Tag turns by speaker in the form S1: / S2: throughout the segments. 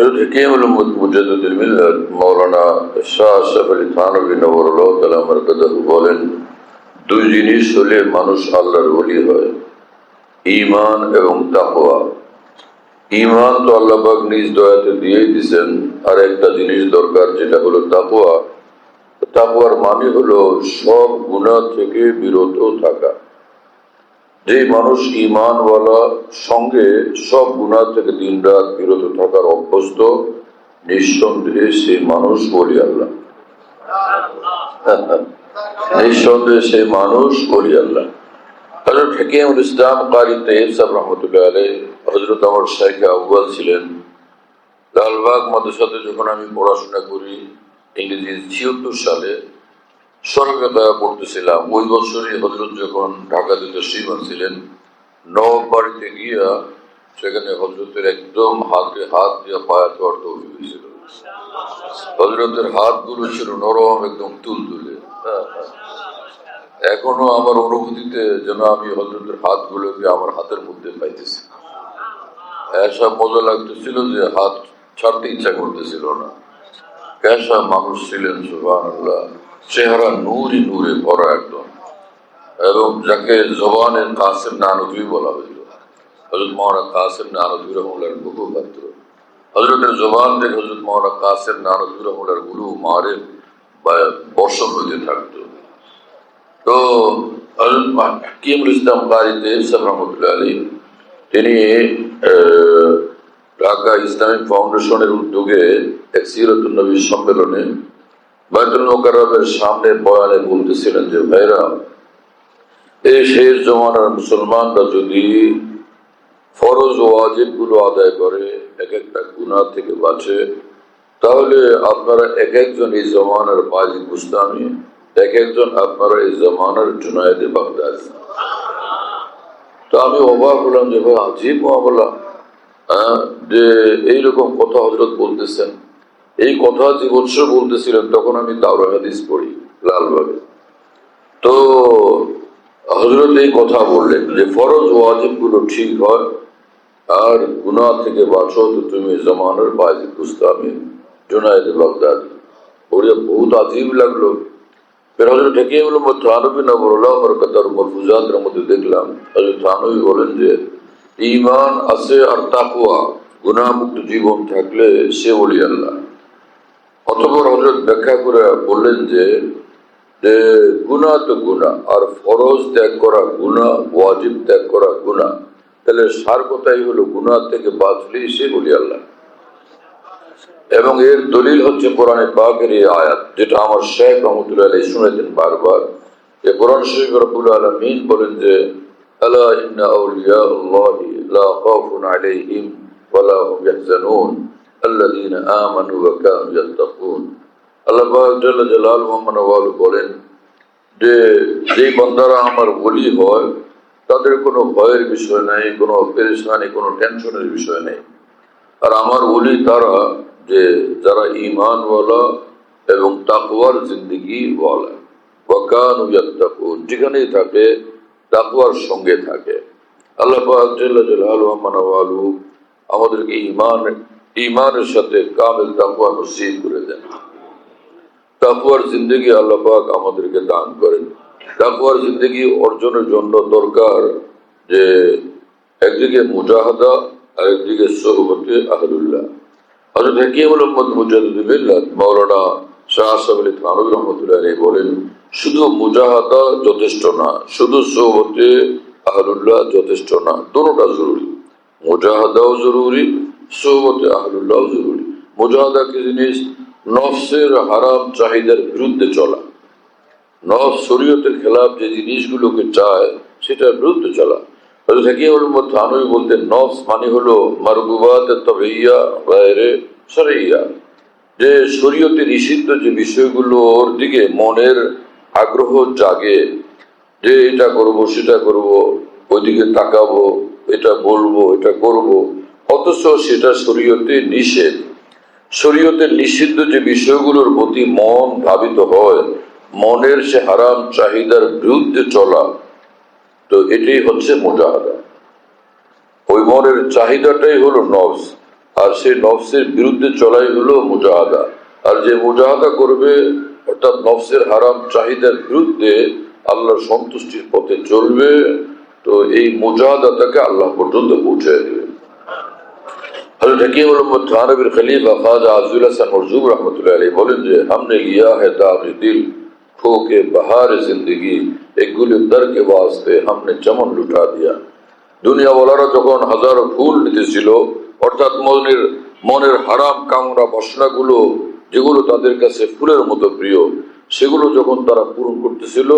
S1: হকিম মুজাদুদ্দিন মিল্লাত মৌলানা শাহ আশরাফ আলী থানবী নবরুল্লাহ বলেন দুই জিনিস হলে মানুষ আল্লাহর ওলি হয় ঈমান এবং তাকওয়া ঈমান তো আল্লাহ নিজ দয়াতে দিয়েই দিছেন আর একটা জিনিস দরকার যেটা হলো তাকওয়া তাকওয়ার মানে হলো সব গুনাহ থেকে বিরত থাকা যে মানুষ ইমানওয়ালা সঙ্গে সব গুণা থেকে দিন রাত বিরত থাকার অভ্যস্ত, নিঃসন্দেহে সেই মানুষ বলি আল্লাহ। নিঃসন্দেহে সেই মানুষ বলি আল্লাহ। হজরত হাকিমুল ইসলাম কারি তেব সাহেব রহমতুল্লাহ আলাই হজরত আমার শেখ আউ্বাল ছিলেন। লালবাগ মাদ্রাসাতে যখন আমি পড়াশোনা করি, ইংরেজি ছিয়াত্তর সালে সরকার পড়তেছিলাম। ওই বছরই হজরত যখন ঢাকা দিতে শ্রীমান ছিলেন নব বাড়িতে গিয়া সেখানে হজরতের একদম হাতে হাত দিয়ে পায়া তৌফিক হয়েছিল। হজরতের হাতগুলো ছিল নরম, একদম তুল তুলে এখনও আমার অনুভূতিতে যেন আমি হজরতের হাতগুলোকে আমার হাতের মধ্যে পাইতেছি। এসব মজা লাগতেছিল যে হাত ছাড়তে ইচ্ছা করতেছিল না। কেসা মানুষ ছিলেন সুবাহ আল্লাহ চেহারা নূরই নূরে ভরা একদম। এবং যাকে জবানের কাসেম নানদী বলা হইল। হজরত মহানা কাসেম নানদী রহমুল্লার বহু পাত্র হজরতের জবান থেকে হজরত মহানা কাসেম নানদী রহমুল্লার গুরু মারে বর্ষণ হইতে থাকতো। তো হজরত হাকিমুল ইসলাম বাড়িতে সাহেব রহমতুল্লাহ আলী, তিনি ঢাকা ইসলামিক ফাউন্ডেশনের উদ্যোগে এক সিরতুল নবী সম্মেলনে বাইতুল সামনে বয়ানে বলতেছিলেন যে ভাইরা এই শেষ জমানার মুসলমানরা যদি ফরজ ওয়াজিবগুলো আদায় করে এক একটা গুনাহ থেকে বাঁচে তাহলে আপনারা এক একজন এই জমানার বাজি গুস্তামি এক একজন আপনারা এই জমানার জুনায়দে বাগদাদ। তো আমি অবাক হলাম যে ভাই আজীব মামলা হ্যাঁ, যে এইরকম কথা হজরত বলতেছেন। এই কথা যে বৎসর বলতেছিলেন, তখন আমি দাওরা হাদিস পড়ি, লালবাগে। তো হজরত এই কথা বললেন যে, ফরজ ওয়াজিবগুলো ঠিক হয়, আর গুনা থেকে বাঁচো তো তুমি জমানের বাজি গুস্তামি জুনায়দ বাগদাদ। ওরে বহুত আজীব লাগল। ফের হজরত হাকিমুল থানবী নবরুল্লাহ বরকতার মরফুজাতের মধ্যে দেখলাম। হজরত থানবী বলেন যে ইমান আছে আর তাকুয়া গুনামুক্ত জীবন থাকলে সে বলি আল্লাহ। অতপর হজরত ব্যাখ্যা করে বললেন যে গুণা তো গুণা আর ফরজ ত্যাগ করা গুণা ওয়াজিব ত্যাগ করা গুণা তাহলে সার কথাই হলো গুণা থেকে বাঁচলেই সে বলি আল্লাহ। এবং এর দলিল হচ্ছে কোরআনে পাকের এই আয়াত, যেটা আমার শেখ রহমতুল্লাহ আলী শুনেছেন বারবার। যে কোরআন শরীফ রব্বুল আলমিন বলেন যে, আলা ইন্না আউলিয়া আল্লাহি আলাইহিম ওয়ালা ইয়াহজানুন। আল্লাযীনা আমানু ওয়া কানু ইয়াত্তাকুন। আল্লাহ পাক জাল্লা জালালুহু ওয়া মানওয়ালু বলেন যে, যেই বান্দারা আমার বলি হয়, তাদের কোনো ভয়ের বিষয় নেই, কোনো পেরেশানি, কোনো টেনশনের বিষয় নেই। আর আমার ওলি তারা যে, যারা ইমানওয়ালা এবং তাকুয়ার জিন্দিগি ওয়ালা ওয়াকান ইয়াত্তাকুন, যেখানেই থাকে তাকুয়ার সঙ্গে থাকে। আল্লাহ পাক জাল্লা জালালু আমাদেরকে ইমান ইমানের সাথে কামেল তাকুয়া নসিব করে দেন। তাকুয়ার জিন্দগি আল্লাহ পাক আমাদেরকে দান করেন। তাকুয়ার জিন্দগি অর্জনের জন্য দরকার যে একদিকে মুজাহাদা আর একদিকে সোহবতে শুধু যথেষ্ট না, শুধু যথেষ্ট না জরুরি। মুজাহাদাও জরুরি সোহবতে আহলুল্লাহ জরুরি। মুজাহাদা কি জিনিস নফসের হারাম চাহিদার বিরুদ্ধে চলা। নফ শরীয়তের খেলাফ যে জিনিসগুলোকে চায়, সেটার বিরুদ্ধে চলা। মানে হলো যে দিকে মনের আগ্রহ জাগে, যে এটা করব, সেটা করব, ওইদিকে তাকাবো, এটা বলব, এটা করব। অথচ সেটা শরীয়তে নিষেধ। শরীয়তের নিষিদ্ধ যে বিষয়গুলোর প্রতি মন ধাবিত হয়, মনের সে হারাম চাহিদার বিরুদ্ধে চলা, তো এটাই হচ্ছে মোজাহাদা। ওই মনের চাহিদাটাই হলো নফস, আর সেই নফসের বিরুদ্ধে চলাই হলো মুজাহাদা। আর যে মুজাহাদা করবে, অর্থাৎ নফসের হারাম চাহিদার বিরুদ্ধে আল্লাহর সন্তুষ্টির পথে চলবে, তো এই মুজাহাদা তাকে আল্লাহ পর্যন্ত পৌঁছে দেবে। حضرت حکیم যখন হাজার ফুল নিতেছিল, অর্থাৎ মনের মনের হারাম কামরা বাসনাগুলো, যেগুলো তাদের কাছে ফুলের মতো প্রিয়, সেগুলো যখন তারা পূরণ করতেছিল,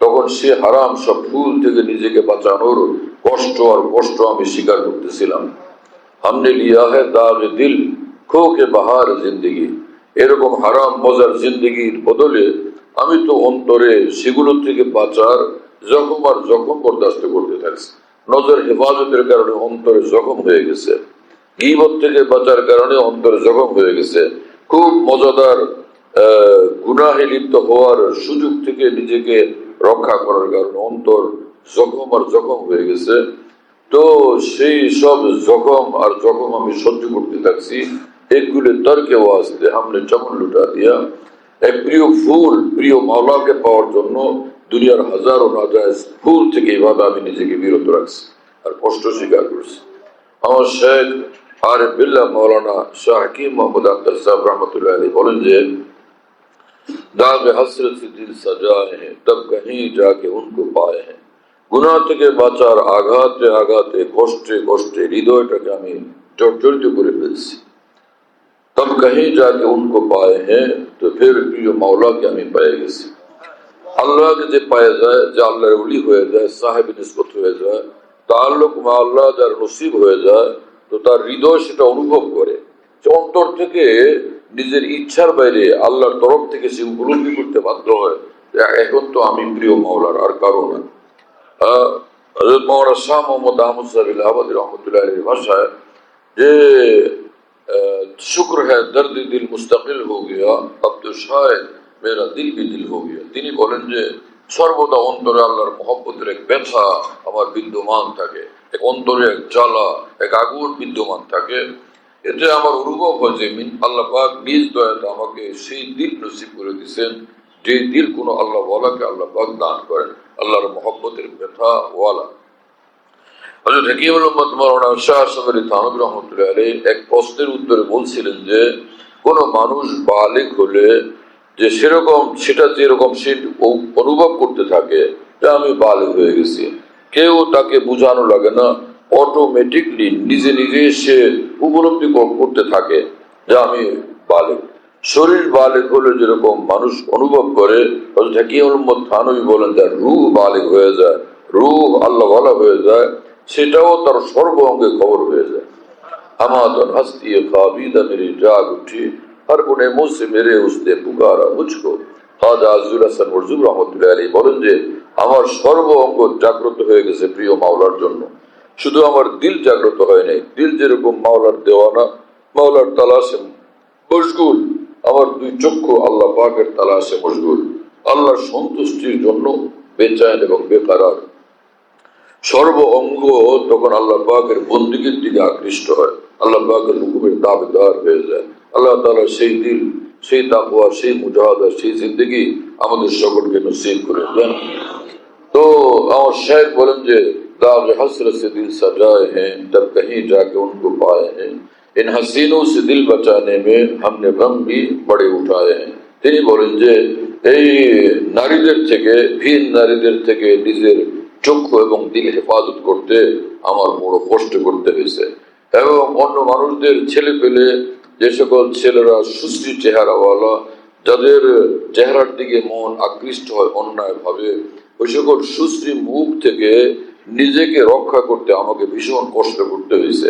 S1: তখন সে হারাম সব ফুল থেকে নিজেকে বাঁচানোর কষ্ট আর কষ্ট আমি স্বীকার করতেছিলাম। हमने लिया है दाग दिल खो के बाहर जिंदगी এরকম হারাম মজার জিন্দগির বদলে আমি তো অন্তরে সেগুলো থেকে বাঁচার জখম আর জখম বরদাস্ত করতে থাকছি নজর হেফাজতের কারণে অন্তরে জখম হয়ে গেছে গিবত থেকে বাঁচার কারণে অন্তরে জখম হয়ে গেছে খুব মজাদার আহ, গুনাহে লিপ্ত হওয়ার সুযোগ থেকে নিজেকে রক্ষা করার কারণে অন্তর জখম আর জখম হয়ে গেছে তো সেই সব জখম আর জখম আমি সহ্য করতে থাকছি একগুলো তর্কে ওয়াজতে हमने চমন লুটা দিয়া এক প্রিয় ফুল প্রিয় মাওলাকে পাওয়ার জন্য দুনিয়ার হাজারো নাজায়জ ফুল থেকে এইভাবে আমি নিজেকে বিরত রাখছি আর কষ্ট স্বীকার করছি আমার শেখ আরে বিল্লাহ মৌলানা শাহ হাকিম মোহাম্মদ আক্তার সাহেব রহমতুল্লাহ আলী বলেন যে दाग हसरत से दिल सजाए हैं तब कहीं जाके उनको पाए हैं গুণা থেকে বাঁচার আঘাতে আঘাতে, কষ্টে কষ্টে, হৃদয়টাকে আমি জর্জরিত করে ফেলছি। তব কहीं जाके उनको পায়ে হ্যাঁ তো ফের প্রিয় মাওলাকে আমি পায়ে গেছি। আল্লাহকে যে পায়ে যায়, যে আল্লাহর উলি হয়ে যায়, সাহেব নিষ্পত হয়ে যায় তার লোক মা আল্লাহ যার নসিব হয়ে যায়, তো তার হৃদয় সেটা অনুভব করে। যে অন্তর থেকে নিজের ইচ্ছার বাইরে আল্লাহর তরফ থেকে সে উপলব্ধি করতে বাধ্য হয়। এখন তো আমি প্রিয় মাওলার, আর কারণ না। যে শুক্র হ্যাঁ দিল দিল বি দিল তিনি বলেন যে, সর্বদা অন্তরে আল্লাহর মহব্বতের এক ব্যথা আমার বিদ্যমান থাকে, এক অন্তরে এক জ্বালা, এক আগুন বিদ্যমান থাকে। এতে আমার অনুভব হয় যে আল্লাহ নিজ দয়াতে আমাকে সেই দিল নসিব করে দিচ্ছেন যে দিল কোনো আল্লাহ ওয়ালাকে আল্লাহ পাক দান করেন, আল্লাহর মহব্বতের ব্যথা ওয়ালা উম্মত মাওলানা শাহ থানভী রহমতুল্লাহ এক প্রশ্নের উত্তরে বলছিলেন যে, কোন মানুষ বালিক হলে যে সেরকম সেটা যেরকম সে অনুভব করতে থাকে যে আমি বালিক হয়ে গেছি। কেউ তাকে বোঝানো লাগে না অটোমেটিকলি নিজে নিজে সে উপলব্ধি করতে থাকে যে আমি বালিক। শরীর বালেক হলে যেরকম মানুষ অনুভব করে হাকিমত থানবী বলেন যে রুহ বালেক হয়ে যায়, রুহ আল্লাহ ভালা হয়ে যায়, সেটাও তার সর্ব অঙ্গে খবর হয়ে যায়। আমাদন হস্তি খাবিদা মেরে জাগ গুঠি আর কোনে মুসে মেরে উসতে পুকারা মুঝকো খাজা আজুল হাসান মরজুব রহমতুল্লাহ আলী বলেন যে, আমার সর্ব অঙ্গ জাগ্রত হয়ে গেছে প্রিয় মাওলার জন্য। শুধু আমার দিল জাগ্রত হয় নাই, দিল যেরকম মাওলার দেওয়ানা, মাওলার তালাশে আমার দুই চক্ষু আল্লাহ পাকের তালাশে মশগুল আল্লাহর সন্তুষ্টির জন্য বেচায়ন এবং বেকারার সর্ব অঙ্গ তখন আল্লাহ পাকের বন্দিগির দিকে আকৃষ্ট হয় আল্লাহ পাকের হুকুমের দাবিদার হয়ে যায় আল্লাহ তালা সেই দিল সেই তাকুয়া সেই মুজাহাদা সেই জিন্দগি আমাদের সকলকে নসিব করে দেন तो और शेख बोलन जे दाग हसरत से दिल सजाए हैं जब कहीं जाके उनको पाए हैं इन हसीनों से दिल बचाने में हमने गम भी बड़े उठाए हैं তিনি বলেন যে এই নারীদের থেকে ভিন নারীদের থেকে নিজের চক্ষু এবং দিল হেফাজত করতে আমার বড় কষ্ট করতে হয়েছে এবং অন্য মানুষদের ছেলে পেলে যে সকল ছেলেরা সুশ্রী চেহারাওয়ালা যাদের চেহারার দিকে মন আকৃষ্ট হয় অন্যায় ভাবে ওই সকল সুশ্রী মুখ থেকে নিজেকে রক্ষা করতে আমাকে ভীষণ কষ্ট করতে হয়েছে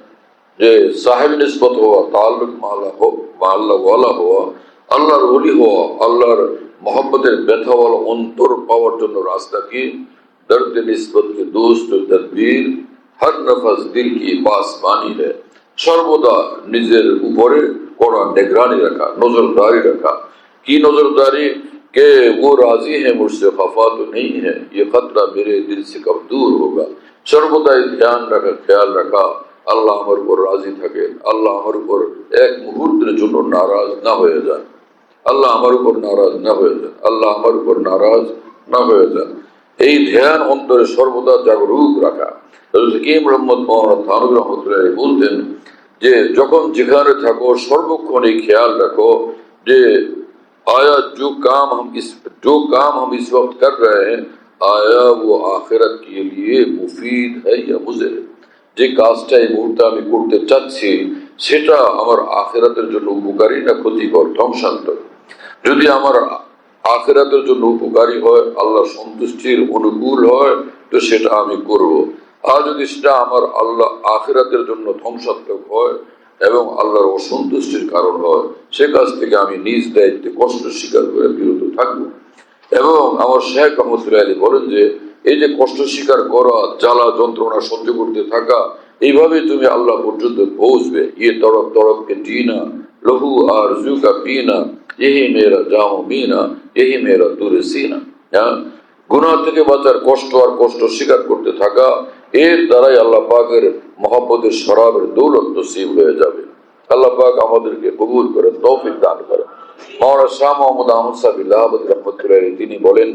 S1: جو صاحب نسبت ہوا تعلق مالا ہو، مالا والا ہوا اللہ رولی ہوا اللہ محبت بیتھا والا انتر پاور جن راستہ کی، درد نسبت کے دوست تدبیر، ہر نفس دل کی پاسبانی ہے۔ সর্বদা নিজের উপরে কড়া নিগরানি رکھا، نظرداری رکھا۔ کی نظرداری؟ کہ وہ راضی ہیں، مجھ سے خفا تو نہیں ہے، یہ خطرہ میرے دل سے کب دور ہوگا۔ سربدا دھیان رکھا، خیال رکھا۔ আল্লাহ আমার উপর রাজি থাকেন, আল্লাহ আমার উপর এক মুহূর্তের জন্য নারাজ না হয়ে যান। আল্লাহ আমার উপর নারাজ না হয়ে যান, আল্লাহ আমার উপর নারাজ না হয়ে যান। এই ধ্যান অন্তরে সর্বদা জাগরুক রাখা। কেম রহমদ মোহাম্মদ থানুর রহমতুল্লাহ বলতেন যে, যখন যেখানে থাকো, সর্বক্ষণ এই খেয়াল রাখো যে আয়া যো কাম যো কাম جو کام ہم اس وقت کر رہے ہیں آیا وہ যে কাজটা এই মুহূর্তে আমি করতে চাচ্ছি, সেটা আমার আখেরাতের জন্য উপকারী না ক্ষতিকর? ধ্বংসান্তর যদি আমার আখেরাতের জন্য উপকারী হয়, আল্লাহ সন্তুষ্টির অনুকূল হয়, তো সেটা আমি করব। আর যদি সেটা আমার আল্লাহ আখেরাতের জন্য ধ্বংসাত্মক হয় এবং আল্লাহর অসন্তুষ্টির কারণ হয়, সে কাজ থেকে আমি নিজ দায়িত্বে কষ্ট স্বীকার করে বিরত থাকব। এবং আমার শেখ রহমতুল্লাহ আলী বলেন যে এই যে কষ্ট স্বীকার করা, জ্বালা যন্ত্রণা সহ্য করতে থাকা এইভাবে তুমি আল্লাহ পর্যন্ত পৌঁছবে। ইয়ে তরফ তরফকে টিনা লহু আর জুকা পিনা এহি মেয়েরা যাও মিনা এহি মেয়েরা দূরে সিনা। হ্যাঁ? গুণা থেকে বাঁচার কষ্ট আর কষ্ট স্বীকার করতে থাকা, এর দ্বারাই আল্লাহ পাকের মহব্বতের সরাবের দৌলত সিম হয়ে যাবে। আল্লাহ পাক আমাদেরকে কবুল করেন তৌফিক দান করেন। মহারাজ শাহ মোহাম্মদ আহমদ সাহিব তিনি বলেন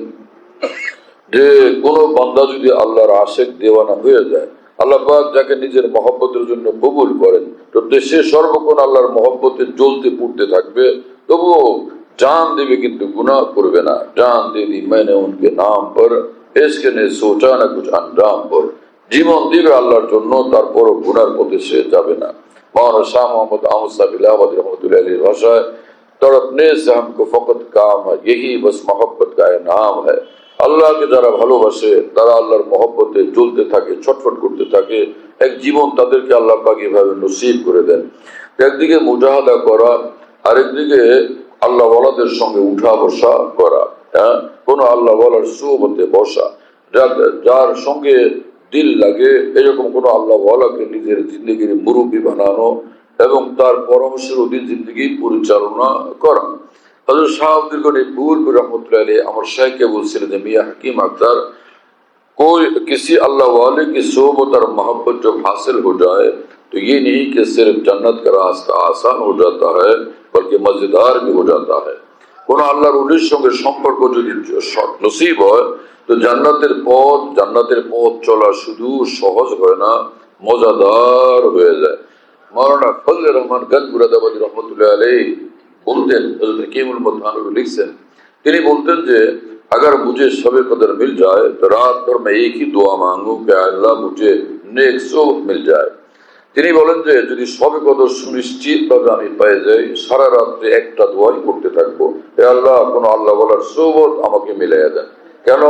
S1: যে কোন বান্দা যদি আল্লাহর আশেক দেওয়ানা হয়ে যায় আল্লাহ পাক যাকে নিজের মহব্বতের জন্য কবুল করেন তো সে সর্বক্ষণ আল্লাহর মহব্বতে জ্বলতে পুড়তে থাকবে তবুও जान देवे किंतु गुनाह করবে না जान दे दी मैंने उनके नाम पर इसके ने सोचा ना कुछ अंजाम पर জীবন দিবে আল্লাহর জন্য তারপরও গুনার পথে সে যাবে না মৌলানা শাহ মোহাম্মদ আহমদ সাহেব ইলাহাবাদ রহমতুল্লাহ আলীর ভাষায় तड़पने से हमको फकत काम है यही बस मोहब्बत का नाम है আল্লাহকে যারা ভালোবাসে, তারা আল্লাহর মহব্বতে জ্বলতে থাকে, ছটফট করতে থাকে। এক জীবন তাদেরকে আল্লাহ পাক এভাবে নসিব করে দেন। একদিকে মুজাহাদা করা, আরেকদিকে আল্লাহ ওয়ালাদের সঙ্গে উঠা বসা করা হ্যাঁ? কোনো আল্লাহ ওয়ালার সুবতে বসা। যার- যার সঙ্গে দিল লাগে, এরকম কোনো আল্লাহ ওয়ালাকে নিজের জিন্দগির মুরব্বী বানানো এবং তার পরামর্শের অধীন জিন্দগি পরিচালনা করা। हजरत साहब दिलगनी पूर्व रहमतुल्लाह अलैह अमर शेख के बोलते थे मियाँ हकीम अख्तर कोई किसी अल्लाह वाले की सोबत और मोहब्बत जब हासिल हो जाए तो ये नहीं कि सिर्फ जन्नत का रास्ता आसान हो जाता है बल्कि मजेदार भी हो जाता है কোন আল্লাহর উলির সঙ্গে সম্পর্ক যদি স- নসিব হয় তো জান্নাতের পথ জান্নাতের পথ চলা শুধু সহজ হয় না মজাদার হয়ে যায় মৌলানা ফজল রহমান গনবুরাদাবাদী রহমতুল্লাহ আলী বলতেন হযরত হাকিমুল মুতানবী লিখছেন তিনি বলতেন যে अगर मुझे शब कदर मिल जाए तो रात भर मैं एक ही दुआ मांगू कि अल्लाह मुझे नेक सोबत मिल जाए তিনি বলেন যে যদি সবে কদর সুনিশ্চিত ভাবে আমি পেয়ে যাই সারা রাত্রে একটা দোয়াই করতে থাকবো এ আল্লাহ কোন আল্লাহ বলার সোবত আমাকে মিলাইয়া দেন কেন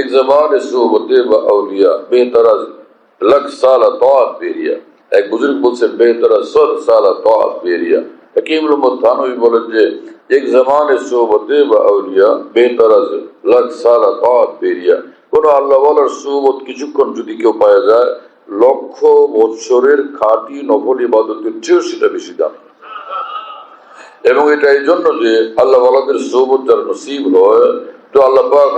S1: এক জবান সোবতে বা আউলিয়া বেহতারাজ লক সালা তোয়াত বেরিয়া এক বুজুর্গ বলছেন বেহতারা সদ সালা তোয়াত বেরিয়া কিছুক্ষণ যদি কেউ পাওয়া যায়, লক্ষ বৎসরের ইবাদতের চেয়েও সেটা বেশি দাম। এবং এটা এই জন্য যে আল্লাহ আল্লাহদের সোবত যার নসিব হয়, তো আল্লাহ পাক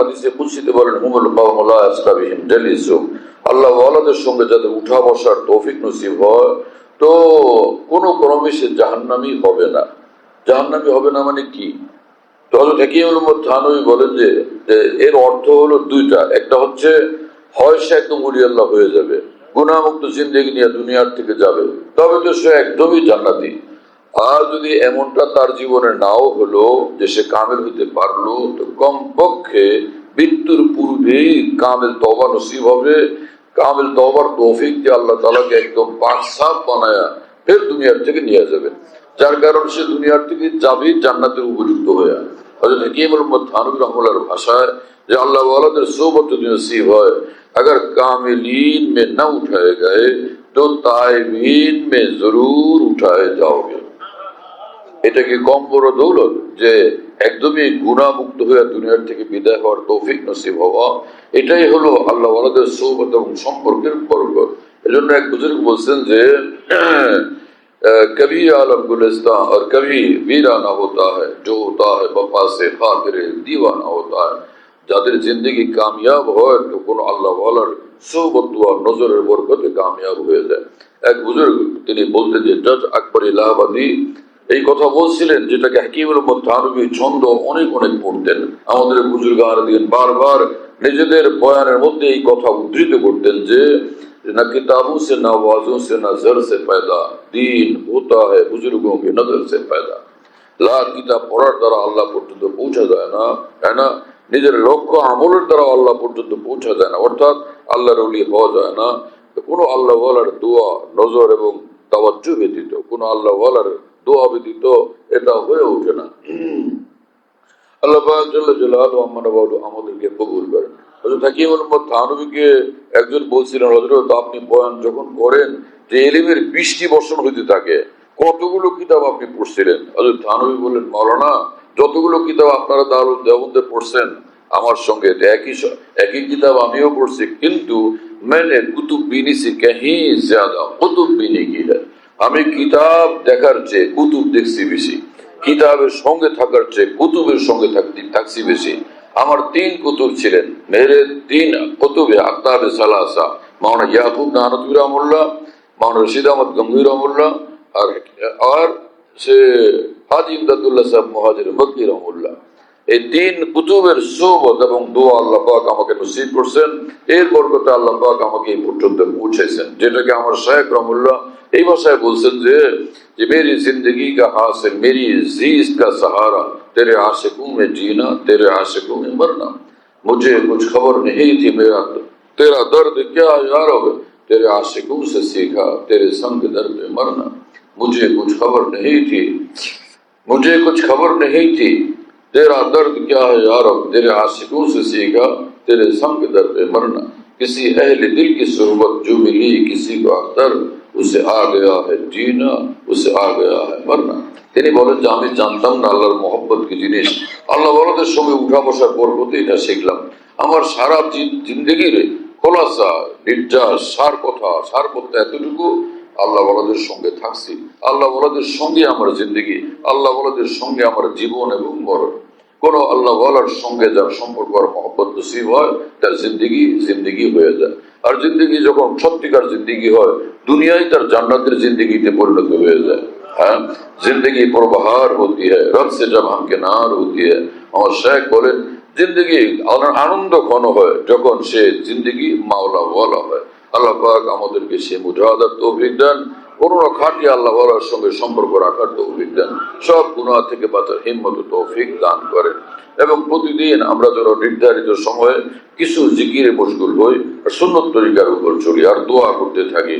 S1: আল্লাহ আল্লাহদের সঙ্গে উঠা বসার তৌফিক নসিব হয় তো কোনো ক্রমে সে জাহান্নামি হবে না। জাহান্নামি হবে না মানে কি? তো থানবী বলেন যে এর অর্থ হলো দুইটা। একটা হচ্ছে, হয় সে একদম হয়ে যাবে গুণামুক্ত জিন্দেগি নিয়ে দুনিয়ার থেকে যাবে, তবে তো সে একদমই জান্নাতি। আর যদি এমনটা তার জীবনে নাও হলো যে সে কামেল হতে পারল, তো কমপক্ষে মৃত্যুর পূর্বেই কামেল তবা নসিব হবে কামেল তবার তৌফিক দিয়ে আল্লাহ তালাকে একদম পাকসাপ বানায়া ফের দুনিয়ার থেকে নিয়ে যাবে যার কারণে সে দুনিয়ার থেকে যাবেই জান্নাতের উপযুক্ত হয়ে हजरत हकीम मोहम्मद थानवी रहमतुल्लाह भाषा है जो अल्लाह वाला सोबत नसीब है अगर कामिलीन में न उठाए गए तो ताइबीन में जरूर उठाए जाओगे এটা কি কম বড় দৌলত যে একদমই গুণামুক্ত হয়ে দুনিয়ার থেকে বিদায় হওয়ার তৌফিক নসিব হওয়া, এটাই হলো আল্লাহ ওয়ালাদের সৌবত এবং সম্পর্কের পর্ব এজন্য এক বুজুর্গ বলছেন যে, কবি عالم گلستان আর কবি বীরানা হতা ہے جو ہوتا ہے بپا سے خاطر دیوانہ ہوتا ہے যাদের জিন্দগি কামিয়াব হয় তো কোন আল্লাহ ওয়ালার সৌবত নজরের বরকতে কামিয়াব হয়ে যায়। এক বুজুর্গ তিনি বলতে যে, জজ আকবর ইলাহাবাদী এই কথা বলছিলেন যেটাকে হাকিমুল তারবি ছন্দ অনেক অনেক পড়তেন। আমাদের বুজুর্গার দিন বারবার নিজেদের বয়ানের মধ্যে এই কথা উদ্ধৃত করতেন যে, না লা কিতাব পড়ার দ্বারা আল্লাহ পর্যন্ত পৌঁছা যায় না, তাই না? নিজের লক্ষ্য, আমলের দ্বারা আল্লাহ পর্যন্ত পৌঁছা যায় না। অর্থাৎ আল্লাহর অলি হওয়া যায় না। কোনো আল্লাহওয়ালার দোয়া, নজর এবং তাওয়াজ্জু ব্যতীত, কোনো আল্লাহওয়ালার দোয়া ব্যতীত এটা হয়ে না। আপনি বয়ান যখন করেন যে এলিমের বৃষ্টি বর্ষণ হইতে থাকে, কতগুলো কিতাব আপনি পড়ছিলেন? হজরত থানবি বললেন যতগুলো কিতাব আপনারা দেবন্দে পড়ছেন, আমার সঙ্গে একই একই কিতাব আমিও পড়ছি, কিন্তু মেনে কুতুব বিনিসি কাহি জাদা কুতুব বিনি কি আমি কিতাব দেখার চেয়ে কুতুব দেখছি বেশি। কিতাবের সঙ্গে থাকার চেয়ে কুতুবের সঙ্গে থাকছি বেশি। আমার তিন কুতুব ছিলেন। মেরে তিন কুতুবে আক্তাবে সালাসা। মাওনা ইয়াকুব নানতুর রহমুল্লাহ মাওনা রশিদ আহমদ গম্ভীর রহমুল্লাহ আর আর সে হাজি ইমদাদুল্লাহ সাহেব মহাজির মক্কি রহমুল্লাহ। এই তিন কুতুবের সোবত এবং দোয়া আল্লাহ পাক আমাকে নসিব করছেন। এর বরকতে আল্লাহ পাক আমাকে এই পর্যন্ত পৌঁছেছেন। যেটাকে আমার শাহেক রহমুল্লাহ এই ভাষায় বলছেন যে یہ میری زندگی کا حاصل، میری عزیز کا سہارا تیرے عاشقوں میں جینا، تیرے عاشقوں میں مرنا۔ مجھے کچھ خبر نہیں تھی، میرا تیرا درد کیا یار یارو تیرے عاشقوں سے سیکھا، تیرے سنگ درد میں مرنا۔ مجھے کچھ خبر نہیں تھی، مجھے کچھ خبر نہیں تھی۔ تیرا درد کیا ہے یارب تیرے عاشقوں سے سیکھا، تیرے سنگ در پہ مرنا۔ کسی اہل دل کی صحبت جو ملی، کسی کو اختر उसे आ गया है जीना उसे आ गया है मरना তিনি বলেন যে আমি জানতাম না আল্লাহর মহব্বত কি জিনিস আল্লাহ বলদের সঙ্গে উঠা বসার পর্বতে এটা শিখলাম আমার সারা জিন্দগির খোলাসা নির্যাস সার কথা সার কথা এতটুকু আল্লাহ বলাদের সঙ্গে থাকছি আল্লাহ বলাদের সঙ্গে আমার জিন্দগি আল্লাহ বলাদের সঙ্গে আমার জীবন এবং মরণ কোন আল্লাহ বলার সঙ্গে যার সম্পর্ক আর মহব্বত নসিব হয় তার জিন্দগি জিন্দগি হয়ে যায় আর জিন্দিগি যখন সত্যিকার জিন্দিগি হয়, দুনিয়ায় তার জান্নাতের জিন্দিগিতে পরিণত হয়ে যায়। হ্যাঁ? জিন্দগি প্রবাহার হতি হয় রথ সে জব হয়। আমার শেখ বলেন, জিন্দগি আনন্দ ঘন হয় যখন সে জিন্দগি মাওলা বলা হয়। আল্লাহ আমাদেরকে সে মুজাহাদার তৌফিক দেন। কোন খাটি আল্লাহ ওয়ালার সঙ্গে সম্পর্ক রাখার তৌফিক দেন। সব গুণা থেকে বাঁচার হিম্মত তৌফিক দান করেন। এবং প্রতিদিন আমরা যেন নির্ধারিত সময়ে কিছু জিকিরে মশগুল হই আর সুন্নত তরিকার উপর চলি আর দোয়া করতে থাকি।